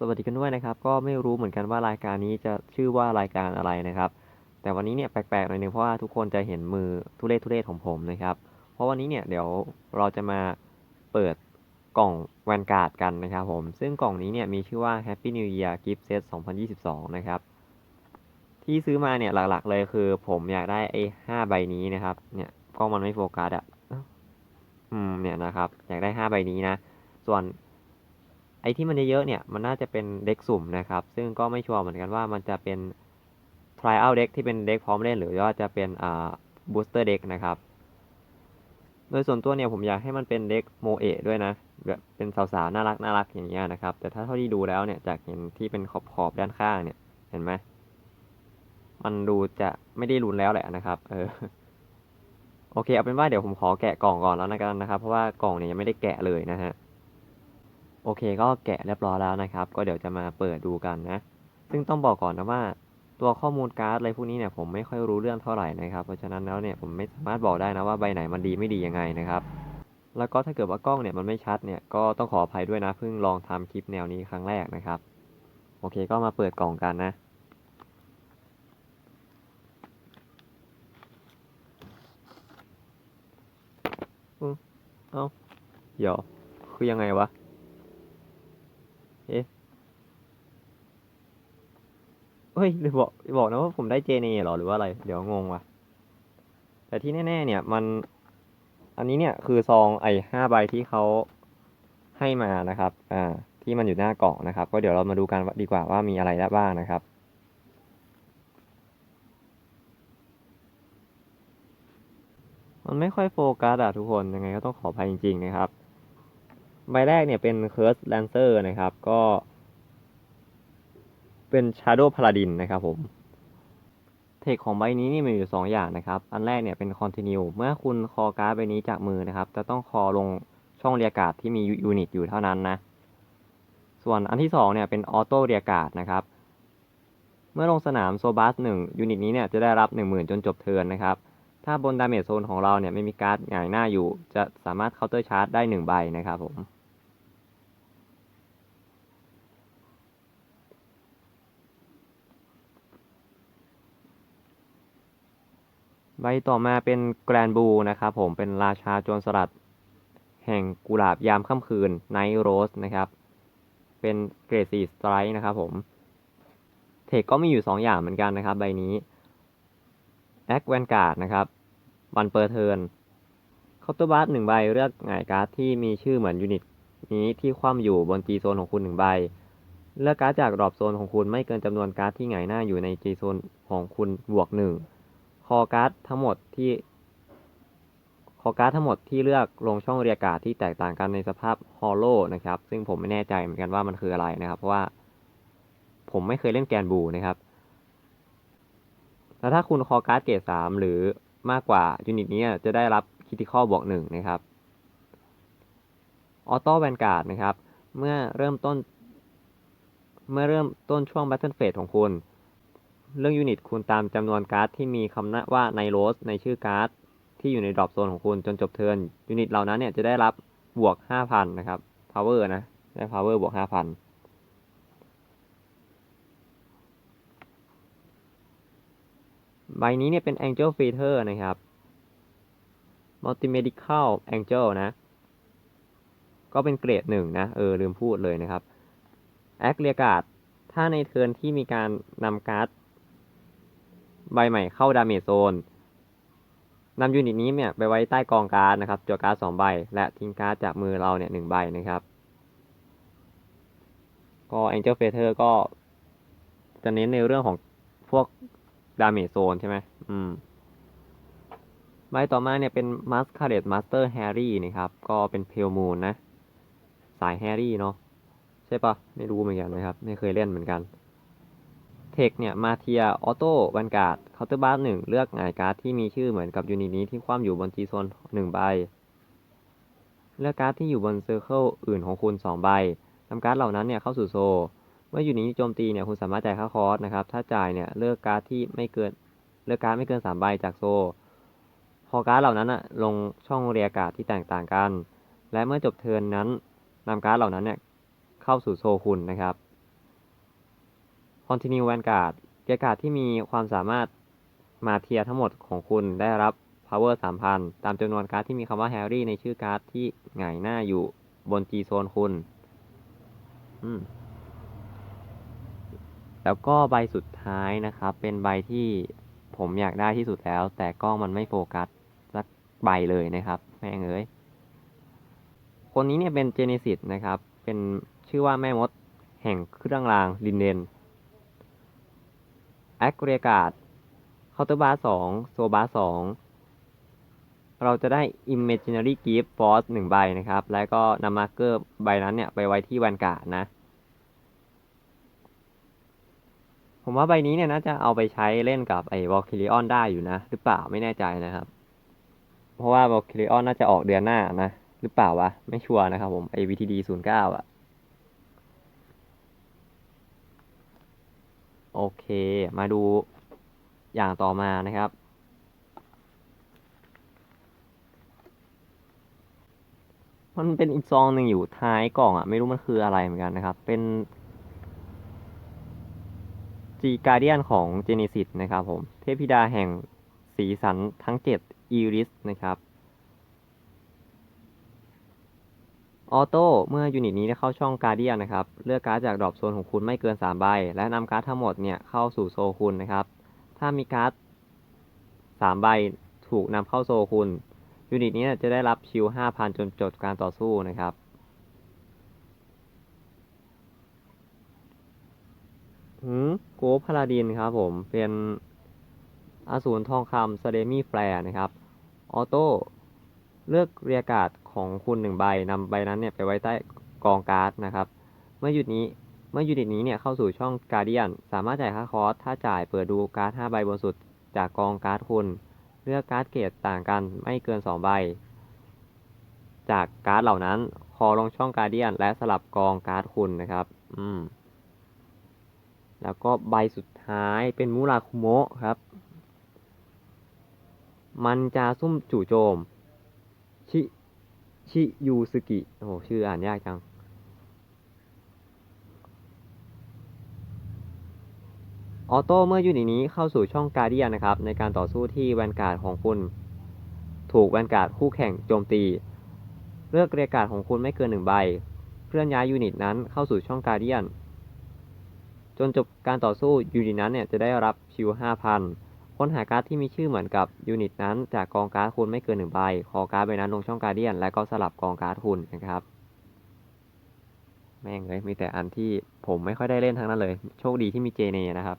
สวัสดีกันด้วยนะครับ ก็ไม่รู้เหมือนกันว่ารายการนี้จะชื่อว่ารายการอะไรนะครับ แต่วันนี้เนี่ยแปลกๆหน่อยนึงเพราะว่าทุกคนจะเห็นมือทุเรศทุเรศของผมนะครับ เพราะวันนี้เนี่ยเดี๋ยวเราจะมาเปิดกล่องแวนการ์ดกันนะครับผม ซึ่งกล่องนี้เนี่ยมีชื่อว่า Happy New Year Gift Set 2022 นะครับ ที่ซื้อมาเนี่ยหลักๆเลยคือ ผมอยากได้ไอ้ห้าใบนี้นะครับ เนี่ยกล้องมันไม่โฟกัสอะ อืมเนี่ยนะครับ อยากได้ห้าใบนี้นะ ส่วน อ้ที่มันเยอะๆเนี่ยมันน่าจะเป็นเด็กสุ่มนะครับ ซึ่งก็ไม่ชัวร์เหมือนกันว่ามันจะเป็น trial deck ที่เป็นเด็กพร้อมเล่นหรือว่าจะเป็นอ่า booster deck นะครับ โดยส่วนตัวเนี่ยผมอยากให้มันเป็นเด็กโมเอะด้วยนะแบบเป็นสาวๆน่ารักน่ารักอย่างเงี้ยนะครับ แต่ถ้าเท่าที่ดูแล้วเนี่ยจากเห็นที่เป็นขอบขอบๆด้านข้างเนี่ยเห็นไหมมันดูจะไม่ได้รุนแล้วแหละนะครับเออโอเคเอาเป็นว่าเดี๋ยวผมขอแกะกล่องก่อนแล้วนะกันนะครับ เพราะว่ากล่องเนี่ยยังไม่ได้แกะเลยนะฮะ โอเคก็แกะเรียบร้อยแล้วนะครับ ก็เดี๋ยวจะมาเปิดดูกันนะ ซึ่งต้องบอกก่อนนะว่าตัวข้อมูลการ์ดอะไรพวกนี้เนี่ยผมไม่ค่อยรู้เรื่องเท่าไหร่นะครับ เพราะฉะนั้นแล้วเนี่ยผมไม่สามารถบอกได้นะว่าใบไหนมันดีไม่ดียังไงนะครับ แล้วก็ถ้าเกิดว่ากล้องเนี่ยมันไม่ชัดเนี่ยก็ต้องขออภัยด้วยนะเพิ่งลองทำคลิปแนวนี้ครั้งแรกนะครับ โอเคก็มาเปิดกล่องกันนะ อืมเอ้าเดี๋ยวคือยังไงวะ เอ๊ะเฮ้ยหรือบอกบอกนะว่าผมได้เจเนเหรอหรือว่าอะไร เดี๋ยวงงว่ะ แต่ที่แน่ ๆ เนี่ยมัน อันนี้เนี่ยคือซองไอ้ห้าใบที่เขาให้มานะครับ อ่า ที่มันอยู่หน้ากล่องนะครับ ก็เดี๋ยวเรามาดูกันดีกว่าว่ามีอะไรได้บ้างนะครับมันไม่ค่อยโฟกัสอะทุกคนยังไงก็ต้องขออภัยจริง ๆ นะครับ ใบแรกเนี่ยเป็น Curse Lancer นะครับ ก็ เป็น Shadow Paladin นะครับผม เทคของใบนี้นี่มีอยู่ 2 อย่างนะครับ อันแรกเนี่ยเป็น Continue เมื่อคุณคอการ์ดใบนี้จากมือนะครับ จะต้องคอลงช่องเรียกการ์ดที่มียูนิตอยู่เท่านั้นนะ ส่วนอันที่ 2 เนี่ยเป็น Auto เรียกการ์ดนะครับ เมื่อลงสนามโซบัส1ยูนิตนี้เนี่ยจะได้รับ 10,000 จนจบเทิร์นนะครับถ้าบนดาเมจโซนของเราเนี่ยไม่มีการ์ดหงายหน้าอยู่ จะสามารถเคาน์เตอร์ชาร์จได้ 1 ใบนะครับผม ใบต่อมาเป็นแกรนบูนะครับผมเป็นราชาโจรสลัด แห่งกุหลาบยามค่ำคืนไนท์โรสนะครับ เป็นเกรดสีสไตร์นะครับผม เทคก็มีอยู่ 2 อย่างเหมือนกันนะครับใบนี้แอคแวนการ์ดนะครับวันเปอร์เทิร์นเคาน์เตอร์บัสหนึ่งใบเลือกหงายการ์ดที่มีชื่อเหมือนยูนิตนี้ที่คว่ำอยู่บน G โซนของคุณหนึ่งใบ เลือกการ์ดจากรอปโซนของคุณไม่เกินจำนวนการ์ดที่หงายหน้าอยู่ใน G โซนของคุณบวกหนึ่ง คอการ์ดทั้งหมดที่คอการ์ดทั้งหมดที่เลือกลงช่องเรียกการ์ดที่แตกต่างกันในสภาพฮอลโลนะครับ ซึ่งผมไม่แน่ใจเหมือนกันว่ามันคืออะไรนะครับ เพราะว่า ผมไม่เคยเล่นแกนบูนะครับ แล้วถ้าคุณคอการ์ดเกรดสามหรือมากกว่ายูนิตนี้จะได้รับคิติคอบวกหนึ่งนะครับออโต้แวนการ์ดนะครับ เมื่อเริ่มต้น เมื่อเริ่มต้นช่วง Battle Phase ของคุณ เรื่องยูนิตคุณตามจำนวนการ์ดที่มีคำนะว่าในโรสในชื่อการ์ดที่อยู่ในดรอปโซนของคุณจนจบเทิร์นยูนิตเหล่านั้นเนี่ยจะได้รับบวก 5,000 นะครับ power นะ ได้ power บวก 5,000ใบนี้เนี่ยเป็น Angel Feather นะครับ Multimedical Angel นะ ก็เป็นเกรดหนึ่งนะ เออ ลืมพูดเลยนะครับแอคเรียกาดถ้าในเทิร์นที่มีการนำการ์ด ใบใหม่เข้าดาเมจโซนนำยูนิตนี้เนี่ยไปไว้ใต้กองการ์ดนะครับจั่วการ์ดสองใบ และทิ้งการ์ดจากมือเราเนี่ยหนึ่งใบนะครับ ก็ Angel Feather ก็จะเน้นในเรื่องของพวกดาเมจโซนใช่ไหมอืม ใบต่อมาเนี่ยเป็น Masquerade Master Harry นะครับ ก็เป็นเพลมูนนะ สายแฮร์รี่เนาะใช่ปะไม่รู้เหมือนกันนะครับ ไม่เคยเล่นเหมือนกัน เทคเนี่ยมาเทียออโต้วันการ์ดเคาน์เตอร์บาร์หนึ่งเลือกหงายการ์ดที่มีชื่อเหมือนกับยูนิตนี้ที่คว่ำอยู่บนจีโซนหนึ่งใบ เลือกการ์ดที่อยู่บนเซอร์เคิลอื่นของคุณสองใบนำการ์ดเหล่านั้นเนี่ยเข้าสู่โซ เมื่อยูนิตนี้โจมตีเนี่ยคุณสามารถจ่ายค่าคอร์สนะครับ ถ้าจ่ายเนี่ยเลือกการ์ดที่ไม่เกินเลือกการ์ดไม่เกินสามใบจากโซ พอการ์ดเหล่านั้นอะลงช่องเรียการ์ดที่แตกต่างกัน และเมื่อจบเทิร์นนั้นนำการ์ดเหล่านั้นเนี่ยเข้าสู่โซคุณนะครับ Continue Vanguard เกียร์การ์ดที่มีความสามารถมาเทียทั้งหมดของคุณได้รับ Power 3,000 ตามจำนวนการ์ดที่มีคำว่า Harry ในชื่อการ์ดที่หงายหน้าอยู่บน G โซนคุณ แล้วก็ใบสุดท้ายนะครับ เป็นใบที่ผมอยากได้ที่สุดแล้ว แต่กล้องมันไม่โฟกัสสักใบเลยนะครับ แม่งเอ้ย คนนี้เนี่ยเป็นเจเนซิสนะครับ เป็นชื่อว่าแม่มดแห่งเครื่องรางลินเดน แอคเรียกาดเคาน์เตอร์บาร์สองโซบาร์สองเราจะได้ Imaginary Gift Force หนึ่งใบนะครับ แล้วก็นำมาร์เกอร์ใบนั้นเนี่ย ไปไว้ที่แวนกาดนะ ผมว่าใบนี้เนี่ยน่าจะเอาไปใช้เล่นกับไอ้วอลคิริออนได้อยู่นะ หรือเปล่าไม่แน่ใจนะครับ เพราะว่าวอลคิริออนน่าจะออกเดือนหน้านะ หรือเปล่าวะ ไม่ชัวร์นะครับผมไอ้ VTD ศูนย์เก้าอะ โอเค มาดูอย่างต่อมานะครับ มันเป็นอีกซองหนึ่งอยู่ท้ายกล่องอะไม่รู้มันคืออะไรเหมือนกันนะครับ เป็น G Guardian ของ Genesis นะครับผม เทพธิดาแห่งสีสันทั้ง7 Iris นะครับ ออโต้เมื่อยูนิตนี้ได้เข้าช่องการเดียนนะครับ เลือกการ์ดจากดรอปโซนของคุณไม่เกิน 3 ใบ และนำการ์ดทั้งหมดเนี่ยเข้าสู่โซคุณนะครับ ถ้ามีการ์ด3ใบถูกนำเข้าโซคุณยูนิตนี้จะได้รับชิล5,000 จนจบการต่อสู้นะครับ หืมโกพาลาดินครับผม เป็นอสูรทองคำสเดมี่แฟร์นะครับ ออโต้ เลือกเรียกการ์ด ของคุณหนึ่งใบนำใบนั้นเนี่ยไปไว้ใต้กองการ์ดนะครับ เมื่อหยุดนี้เมื่อยูนิตนี้เนี่ยเข้าสู่ช่องการเดียนสามารถจ่ายค่าคอร์สถ้าจ่ายเปิดดูการ์ด5ใบบนสุดจากกองการ์ดคุณ เลือกการ์ดเกรดต่างกันไม่เกิน 2 ใบ จากการ์ดเหล่านั้นคอลงช่องการเดียนและสลับกองการ์ดคุณนะครับ อืม แล้วก็ใบสุดท้ายเป็นมูราคุโมะครับ มันจะซุ่มจู่โจม ชิยูสกิ โอ้โหชื่ออ่านยากจัง ออโต้เมื่อยูนิตนี้เข้าสู่ช่องการเดียนนะครับ ในการต่อสู้ที่แวนการ์ดของคุณ ถูกแวนการ์ดคู่แข่งโจมตี เลือกเรียกการ์ดของคุณไม่เกินหนึ่งใบ เคลื่อนย้ายยูนิตนั้นเข้าสู่ช่องการเดียน จนจบการต่อสู้ยูนิตนั้นเนี่ยจะได้รับชิว5,000 ค้นหาการ์ดที่มีชื่อเหมือนกับยูนิตนั้นจากกองการ์ดคุณไม่เกินหนึ่งใบ ขอการ์ดใบนั้นลงช่องการเดียน และก็สลับกองการ์ดคุณนะครับ แม่งเลยมีแต่อันที่ผมไม่ค่อยได้เล่นทั้งนั้นเลย โชคดีที่มีเจเนนะครับ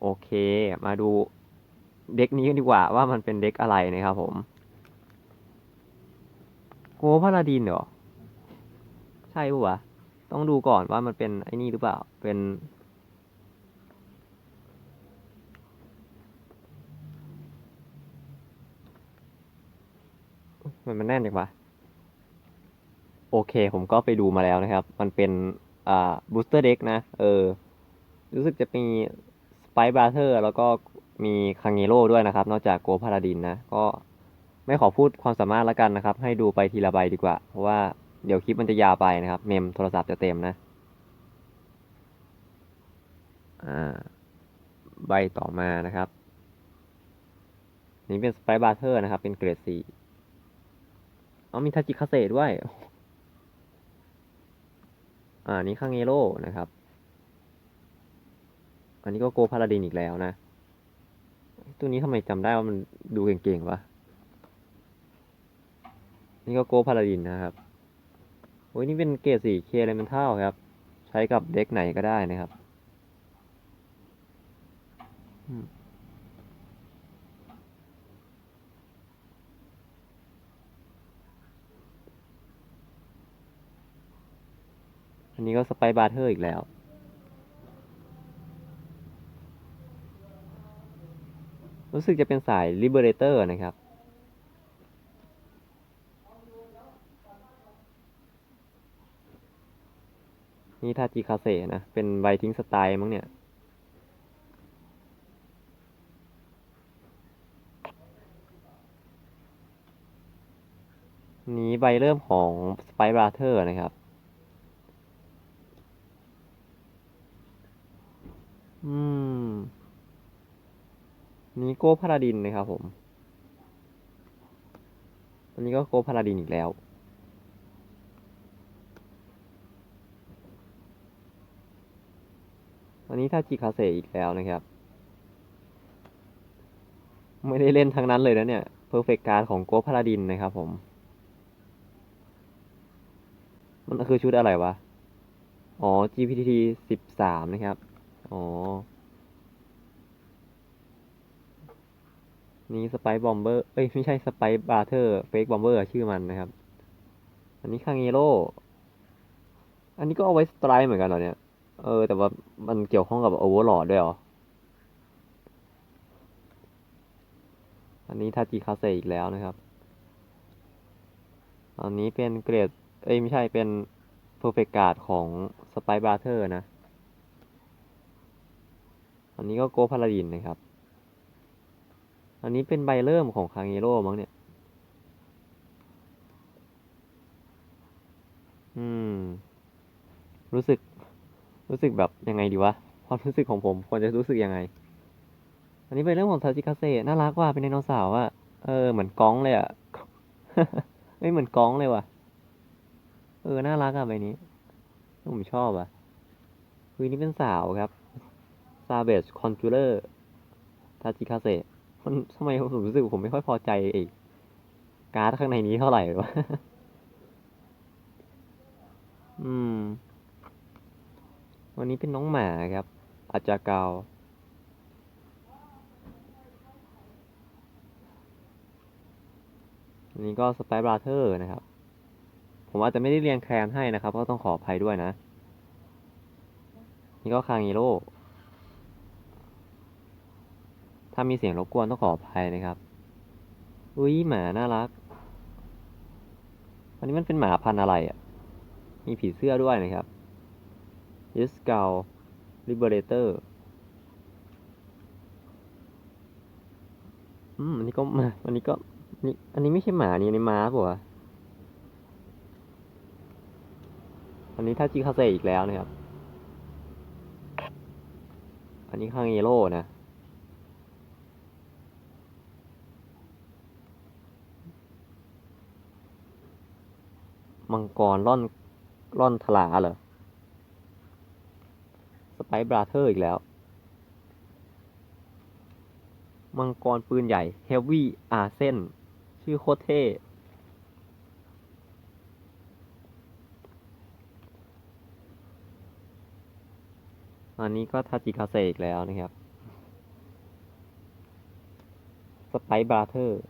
โอเค มาดูเด็กนี้กันดีกว่าว่ามันเป็นเด็กอะไรนะครับผมโกพาลาดินเหรอ ใช่ปะวะ ต้องดูก่อนว่ามันเป็นไอ้นี่หรือเปล่า เป็น มันมันแน่นจังวะโอเค ผมก็ไปดูมาแล้วนะครับ มันเป็นอ่าบูสเตอร์เด็กนะ เออ รู้สึกจะมีสไปบราเธอร์แล้วก็มีคังเงโร่ด้วยนะครับ นอกจากโกพาลาดินนะ ก็ไม่ขอพูดความสามารถล้วกันนะครับ ให้ดูไปทีละใบดีกว่า เพราะว่าเดี๋ยวคลิปมันจะยาวไปนะครับ เมมโทรศัพท์จะเต็มนะ อ่า ใบต่อมานะครับ นี่เป็นสไปบราเธอร์นะครับ เป็นเกรดสี่ เอามีทาจิคาเซด้วย อ่านี่คังเงโร่นะครับ อันนี้ก็โกพาลาดินอีกแล้วนะ ตัวนี้ทำไมจำได้ว่ามันดูเก่งๆวะ นี่ก็โกพาลาดินนะครับ โอ้ยนี่เป็นเกรดสี่เคเลเมนเทัลครับ ใช้กับเด็กไหนก็ได้นะครับ อืม อันนี้ก็สไปบาร์เทอร์อีกแล้ว รู้สึกจะเป็นสาย Liberator นะครับ นี่ทาจิคาเซนะ เป็นไวทิ้งสไตล์มั้งเนี่ยนี้ใบเริ่มของ Spy Brother นะครับ อืมนี่โก้พาราดินนะครับผม อันนี้ก็โก้พาราดินอีกแล้ว อันนี้ทาจิคาเซอีกแล้วนะครับ ไม่ได้เล่นทั้งนั้นเลยนะเนี่ยเพอร์เฟกการของโก้พาราดินนะครับผม มันคือชุดอะไรวะ อ๋อ GPT สิบสามนะครับ อ๋อ นี่สไปบอมเบอร์ เอ้ย ไม่ใช่สไปบาร์เทอร์เฟกบอมเบอร์ชื่อมันนะครับ อันนี้คางเงโร่อันนี้ก็เอาไว้สไตร์เหมือนกันเหรอเนี่ย เออ แต่ว่ามันเกี่ยวข้องกับโอเวอร์ลอดด้วยเหรอ อันนี้ทาจิคาเซอีกแล้วนะครับ อันนี้เป็นเกรด เอ้ย ไม่ใช่เป็นเพอร์เฟกการ์ดของสไปบาร์เทอร์นะ อันนี้ก็โกพาลาดินนะครับ อันนี้เป็นใบเริ่มของคางเงโร่มั้งเนี่ย อืม รู้สึก รู้สึกแบบยังไงดีวะ ความรู้สึกของผมควรจะรู้สึกยังไง อันนี้เป็นเรื่องของทาจิคาเซ่น่ารักว่ะเป็นไดโนเสาร์อะเออ เหมือนก้องเลยอะ ไม่เหมือนก้องเลยว่ะ เออ น่ารักอะใบนี้ ผมชอบอะคือนี่เป็นสาวครับ ซาเบสคอนจูเลอร์ทาจิคาเซมันทำไมผมรู้สึกผมไม่ค่อยพอใจไอ้การ์ดข้างในนี้เท่าไหร่วะอืม วันนี้เป็นน้องหมาครับ อาจารย์กาวอันนี้ก็สไปร์บราเธอร์นะครับ ผมอาจจะไม่ได้เรียงแคลนให้นะครับ ก็ต้องขออภัยด้วยนะ นี่ก็คางฮีโร่ ถ้ามีเสียงรบกวนต้องขออภัยนะครับ อุ้ยหมาน่ารัก อันนี้มันเป็นหมาพันธุ์อะไรอะ มีผีเสื้อด้วยนะครับ y e s c a l Liberator อืมอันนี้ก็มาอันนี้ก็นี่อันนี้ไม่ใช่หมานี่อันนี้ม้าป่ะวะอันนี้ถ้าจิคาเซอีกแล้วนะครับ อันนี้คางเอโร่นะ มังกรล่อนล่อนทลาเหรอ สไปบราเธอร์อีกแล้ว มังกรปืนใหญ่เฮฟวี่อาเซนชื่อโคตรเท่อันนี้ก็ทาจิคาเซอีกแล้วนะครับ สไปบราเธอร์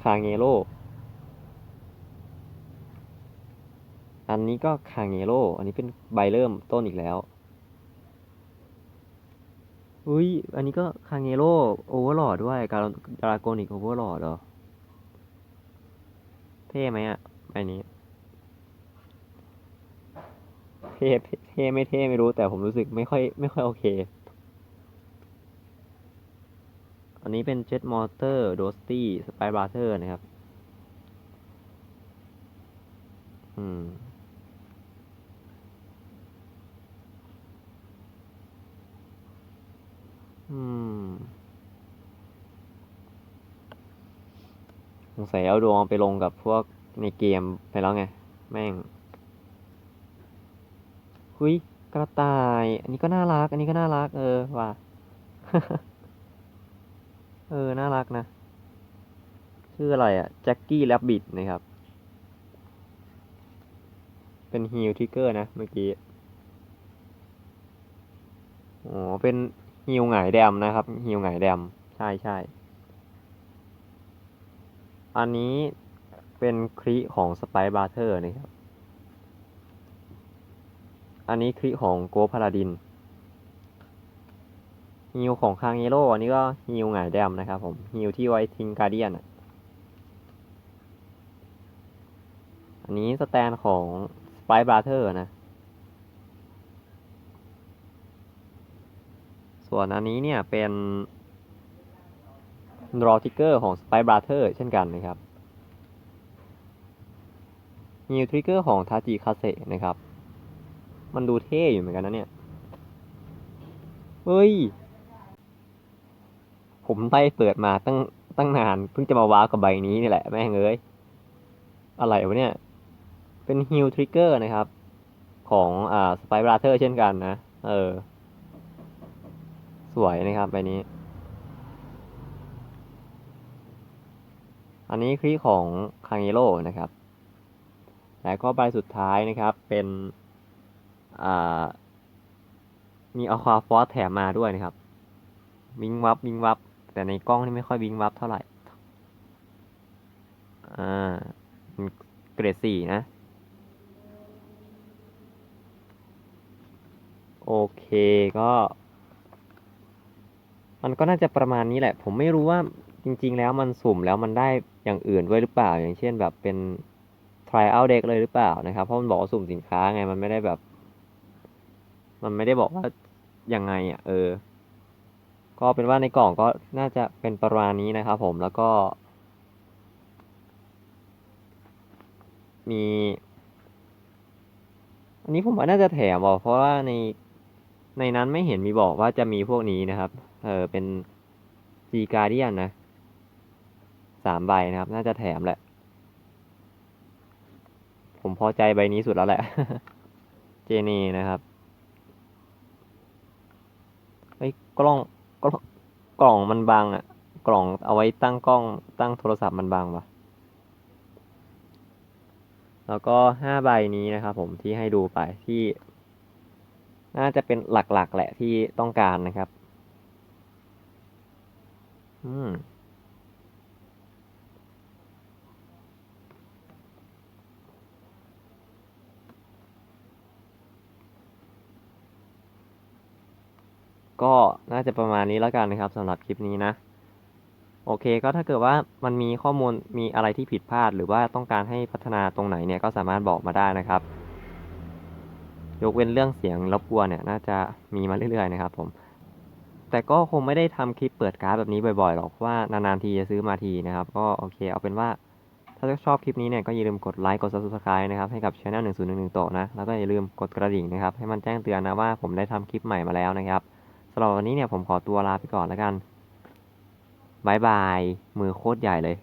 คางเงโรอันนี้ก็คางเงโรอันนี้เป็นใบเริ่มต้นอีกแล้ว อุ้ย อันนี้ก็คางเงโรโอเวอร์หลอดด้วย การดราโกนิกโอเวอร์หลอดเหรอ เท่ไหมอะใบนี้ เท่เท่ไม่เท่ไม่รู้แต่ผมรู้สึกไม่ค่อยไม่ค่อยโอเค อันนี้เป็นเจ็ตมอเตอร์โดสตี้สไปบราเธอร์นะครับ อืมอืมสงสัยเอาดวงไปลงกับพวกในเกมไปแล้วไง แม่งหุยกระต่าย อันนี้ก็น่ารัก อันนี้ก็น่ารัก เออว่ะ เออ น่ารักนะ ชื่ออะไรอะ่ะ แจ็คกี้แรบบิทนะครับ เป็นฮิลทิกเกอร์นะ เมื่อกี้อ๋อเป็นฮิลหงายแดมนะครับฮิลหงายแดม ใช่ใช่ อันนี้เป็นคริของสไปบาร์เทอร์นะครับ อันนี้คริของโกพาราดิน ฮิวของคางเยโร่อันนี้ก็ฮิวหงายแดมนะครับผมฮิวที่ไว้ทิ้งการเดียนอันนี้สแตนของสไปบราเธอร์นะ ส่วนอันนี้เนี่ยเป็นรอทิกเกอร์ของสไปบราเธอร์เช่นกันนะครับฮิวทริกเกอร์ของทาจิคาเซนะครับ มันดูเท่อยู่เหมือนกันนะเนี่ย เฮ้ย ผมไล่เปิดมาตั้งตั้งนานเพิ่งจะมาว้าวกับใบนี้นี่แหละแม่งเอ้ยอะไรวะเนี่ย เป็นฮิลทริกเกอร์นะครับ ของอ่าสไปบราเธอร์เช่นกันนะ เออ สวยนะครับใบนี้ อันนี้คลิของคางเ l โ o นะครับแล้วก็ใบสุดท้ายนะครับเป็น อ่า มีอควาฟอสแถมมาด้วยนะครับ วิงวับวิงวับ แต่ในกล้องนี่ไม่ค่อยวิงวับเท่าไหร่ อ่าเป็นเกรดสี่นะ โอเคก็ มันก็น่าจะประมาณนี้แหละ ผมไม่รู้ว่าจริง ๆ แล้วมันสุ่มแล้วมันได้อย่างอื่นด้วยหรือเปล่า อย่างเช่นแบบเป็น trial deck เลยหรือเปล่านะครับ เพราะมันบอกว่าสุ่มสินค้าไง มันไม่ได้แบบ มันไม่ได้บอกว่ายังไงอะ เออ ก็เป็นว่าในกล่องก็น่าจะเป็นประมาณนี้นะครับผมแล้วก็ มี อันนี้ผมว่าน่าจะแถมอะเพราะว่าในในนั้นไม่เห็นมีบอกว่าจะมีพวกนี้นะครับ เออเป็น G Guardian นะสามใบนะครับ น่าจะแถมแหละ ผมพอใจใบนี้สุดแล้วแหละ เจเนนะครับเฮ้กล้อง กล่องมันบางอะกล่องเอาไว้ตั้งกล้องตั้งโทรศัพท์มันบางปะแล้วก็ห้าใบนี้นะครับผมที่ให้ดูไปที่ น่าจะเป็นหลักๆแหละที่ต้องการนะครับ อืม ก็น่าจะประมาณนี้แล้วกันนะครับสำหรับคลิปนี้นะ โอเคก็ถ้าเกิดว่ามันมีข้อมูลมีอะไรที่ผิดพลาด หรือว่าต้องการให้พัฒนาตรงไหนเนี่ยก็สามารถบอกมาได้นะครับ ยกเว้นเรื่องเสียงรบกวนเนี่ยน่าจะมีมาเรื่อยๆนะครับผมแต่ก็คงไม่ได้ทำคลิปเปิดการ์ดแบบนี้บ่อยๆหรอกเพราะว่านานๆทีจะซื้อมาทีนะครับ ก็โอเคเอาเป็นว่าถ้าชอบคลิปนี้เนี่ยก็อย่าลืมกดไลค์กด subscribe นะครับให้กับช่อง1011โตะนะ แล้วก็อย่าลืมกดกระดิ่งนะครับ ให้มันแจ้งเตือนนะว่าผมได้ทำคลิปใหม่มาแล้วนะครับำหรับวันนี้เนี่ยผมขอตัวลาไปก่อนแล้วกันบายบาย มือโคตรใหญ่เลย